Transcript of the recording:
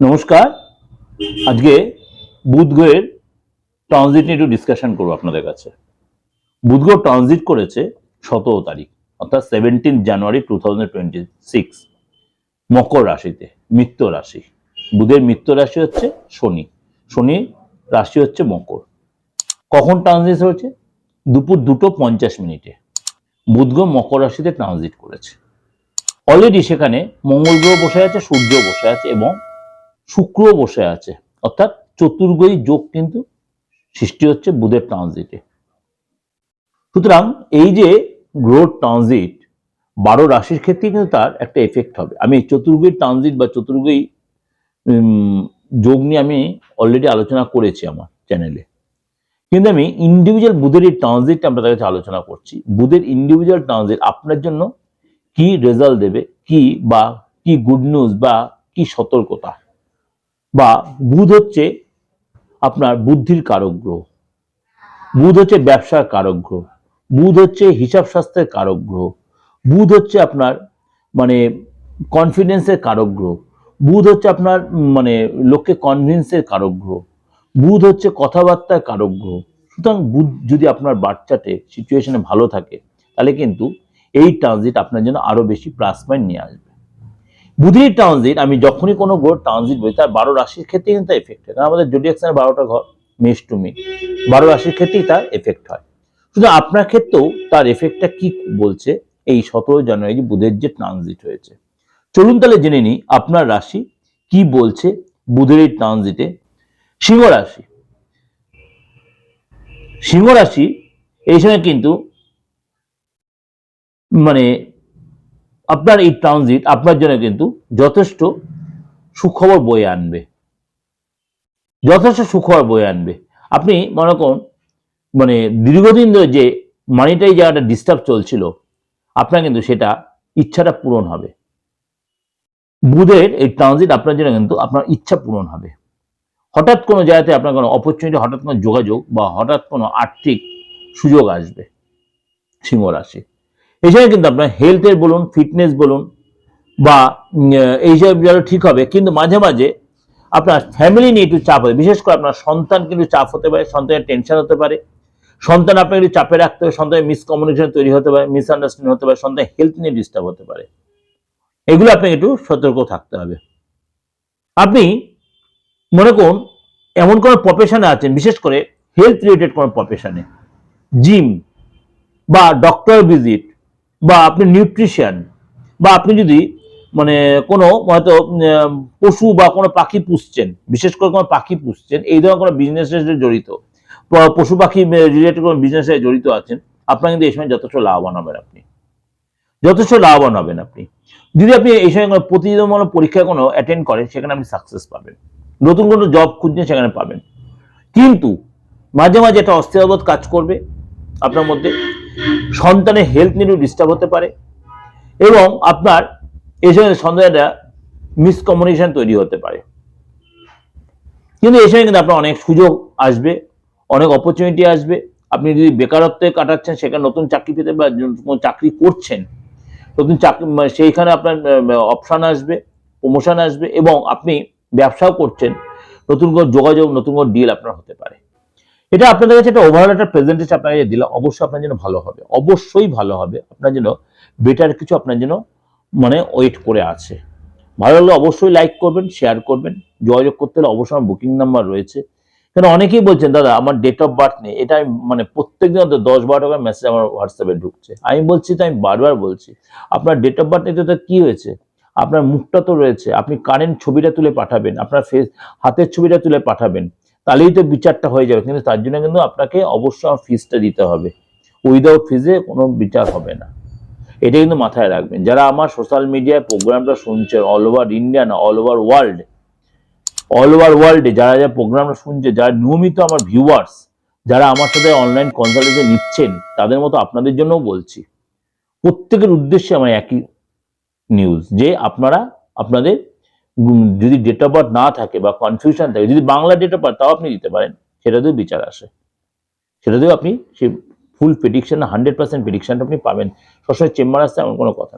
নমস্কার। আজকে বুধ গ্রহের ট্রানজিট নিয়ে একটু ডিসকাশন করব আপনাদের কাছে। বুধ গ্রহ ট্রানজিট করেছে সতেরো তারিখ, অর্থাৎ সেভেন্টিন জানুয়ারি টু মকর রাশিতে, মিত্র রাশি। বুধের মিত্র রাশি হচ্ছে শনি শনি রাশি হচ্ছে মকর। কখন ট্রানজিট হয়েছে? দুপুর দুটো পঞ্চাশ মিনিটে। বুধ গ্রহ মকর রাশিতে ট্রানজিট করেছে। অলরেডি সেখানে মঙ্গল গ্রহ বসে আছে, সূর্য বসে আছে এবং শুক্র বসে আছে। অর্থাৎ চতুর্গই যোগ কিন্তু সৃষ্টি হচ্ছে বুধের ট্রানজিটে সুতরাং এই যে গ্রহ ট্রানজিট বারো রাশির ক্ষেত্রে কিন্তু তার একটা এফেক্ট হবে। আমি চতুর্গই ট্রানজিট বা চতুর্গই উম, যোগ নিয়ে আমি অলরেডি আলোচনা করেছি আমার চ্যানেলে কিন্তু আমি ইন্ডিভিজুয়াল বুধের এই ট্রানজিটটা তার কাছে আলোচনা করছি। বুধের ইন্ডিভিজুয়াল ট্রানজিট আপনার জন্য কি রেজাল্ট দেবে কি বা কি গুড নিউজ বা কি সতর্কতা? বা বুধ হচ্ছে আপনার বুদ্ধির কারক গ্রহ। বুধ হচ্ছে ব্যবসার কারক গ্রহ। বুধ হচ্ছে হিসাব শাস্ত্রের কারক গ্রহ। বুধ হচ্ছে আপনার মানে কনফিডেন্সের কারক গ্রহ। বুধ হচ্ছে আপনার মানে লোককে কনভিন্সের কারক গ্রহ। বুধ হচ্ছে কথাবার্তার কারক গ্রহ। সুতরাং বুধ যদি আপনার বাচ্চাতে সিচুয়েশনে ভালো থাকে, তাহলে কিন্তু এই ট্রানজিট আপনার জন্য আরও বেশি প্লাস পয়েন্ট নিয়ে আসবে। বুধের ট্রানজিট, আমি যখনই কোনো গ্রহ ট্রানজিট বলি, তার বারো রাশির ক্ষেত্রে কিন্তু এফেক্ট হয়। কারণ আমাদের জোডিয়াক্সের বারোটা ঘর মেষ টু মে বারো রাশির ক্ষেত্রেই তার এফেক্ট হয়। শুধু আপনার ক্ষেত্রেও তার এফেক্টটা কি বলছে? এই সতেরো জানুয়ারি বুধের যে ট্রানজিট হয়েছে। চলুন তাহলে জেনে নিই, আপনার রাশি কি বলছে বুধের এই ট্রানজিটে? সিংহ রাশি। সিংহ রাশি, এই সময় কিন্তু মানে আপনার এই ট্রানজিট আপনার জন্য কিন্তু যথেষ্ট সুখবর বয়ে আনবে। যথেষ্ট সুখবর বয়ে আনবে। আপনি মনে করুন মানে দীর্ঘদিন ধরে যে মানিটাই জায়গাটা ডিস্টার্ব চলছিল, আপনার কিন্তু সেটা ইচ্ছাটা পূরণ হবে। বুধের এই ট্রানজিট আপনার জন্য কিন্তু আপনার ইচ্ছা পূরণ হবে। হঠাৎ কোনো জায়গাতে আপনার কোনো অপরচুনিটি হঠাৎ কোনো যোগাযোগ বা হঠাৎ কোনো আর্থিক সুযোগ আসবে সিংহ রাশি। সময় কিন্তু আপনার হেলথের বলুন ফিটনেস বলুন, বা এইসব যেন ঠিক হবে, কিন্তু মাঝে মাঝে আপনার ফ্যামিলি নিয়ে একটু চাপ হবে বিশেষ করে আপনার সন্তান কিন্তু চাপ হতে পারে, সন্তানের টেনশন হতে পারে। সন্তান আপনাকে একটু চাপে রাখতে হবে, সন্তানের মিসকমিউনিকেশন তৈরি হতে পারে মিসআন্ডারস্ট্যান্ডিং হতে পারে, সন্তানের হেলথ নিয়ে ডিস্টার্ব হতে পারে। এগুলো আপনাকে একটু সতর্ক থাকতে হবে। আপনি মনে করুন, এমন কোনো প্রফেশনে আছেন, বিশেষ করে হেলথ রিলেটেড কোনো প্রফেশনে জিম বা ডক্টর ভিজিট বা আপনি নিউট্রিশন বা আপনি যদি মানে কোনো হয়তো পশু বা কোনো পাখি পুষছেন, বিশেষ করে কোনো পাখি পুষছেন, এই ধরনের কোনো বিজনেসের জড়িত পশু পাখি রিলেটেড কোনো বিজনেসে জড়িত আছেন, আপনার কিন্তু এই সময় যথেষ্ট লাভবান হবেন আপনি। যথেষ্ট লাভবান হবেন আপনি। যদি আপনি এই সময় কোনো প্রতিযোগিতামূলক পরীক্ষা কোনো অ্যাটেন্ড করেন, সেখানে আপনি সাকসেস পাবেন। নতুন কোনো জব খুঁজছেন, সেখানে পাবেন। কিন্তু মাঝে মাঝে একটা অস্থিরবোধ কাজ করবে আপনার মধ্যে সন্তানের হেলথ নিয়েও ডিস্টার্ব হতে পারে এবং আপনার এই সময় সন্তানের মিসকমিউনিকেশন তৈরি হতে পারে। কিন্তু এই সময় কিন্তু আপনার অনেক সুযোগ আসবে, অনেক অপরচুনিটি আসবে। আপনি যদি বেকারত্বে কাটাচ্ছেন, সেখানে নতুন চাকরি পেতে বা কোনো চাকরি করছেন, নতুন চাকরি মানে সেইখানে আপনার অপশান আসবে প্রমোশন আসবে এবং আপনি ব্যবসাও করছেন, নতুন কোনো যোগাযোগ, নতুন কোনো ডিল আপনার হতে পারে। এটা আপনাদের কাছে একটা ওভারঅল একটা প্রেজেন্টেশন আপনাকে দিলাম। অবশ্যই আপনার জন্য ভালো হবে। অবশ্যই ভালো হবে। আপনার জন্য বেটার কিছু আপনার জন্য মানে ওয়েট করে আছে। ভালো লাগলে অবশ্যই লাইক করবেন শেয়ার করবেন। যোগাযোগ করতে হলে অবশ্যই আমার বুকিং নাম্বার রয়েছে। কেন অনেকেই বলছেন, দাদা, আমার ডেট অফ বার্থ নেই। এটা মানে প্রত্যেক দিন দশ বারো টাকার মেসেজ আমার হোয়াটসঅ্যাপে ঢুকছে। আমি বলছি তো, আমি বারবার বলছি, আপনার ডেট অফ বার্থ নেই তো কি হয়েছে? আপনার মুখটা তো রয়েছে। আপনি কারেন্ট ছবিটা তুলে পাঠাবেন, আপনার ফেস হাতের ছবিটা তুলে পাঠাবেন। তাহলেই তো বিচারটা হয়ে যাবে। কিন্তু তার জন্য কিন্তু আপনাকে অবশ্যই ফিসটা দিতে হবে। উইদাউট ফিজে কোনো বিচার হবে না। এটা কিন্তু মাথায় রাখবেন। যারা আমার সোশ্যাল মিডিয়ায় প্রোগ্রামটা শুনছেন অল ওভার ইন্ডিয়া না all over world all over ওয়ার্ল্ডে যারা যারা প্রোগ্রামটা শুনছে, যারা নিয়মিত আমার ভিউয়ার্স যারা আমার সাথে অনলাইন কনসালটেন্সে নিচ্ছেন, তাদের মতো আপনাদের জন্যও বলছি, প্রত্যেকের উদ্দেশ্যে আমার একই নিউজ যে আপনারা আপনাদের যদি ডেট অফ বার্থ না থাকে বা কনফিউশন থাকে, যদি বাংলা ডেট অফ বার্থ তাও আপনি দিতে পারেন, সেটাতেও বিচার আসে। সেটাতেও আপনি সেই ফুল প্রেডিকশন হান্ড্রেড পার্সেন্ট প্রেডিকশনটা আপনি পাবেন। সবসময় চেম্বার আসতে এমন কোনো কথা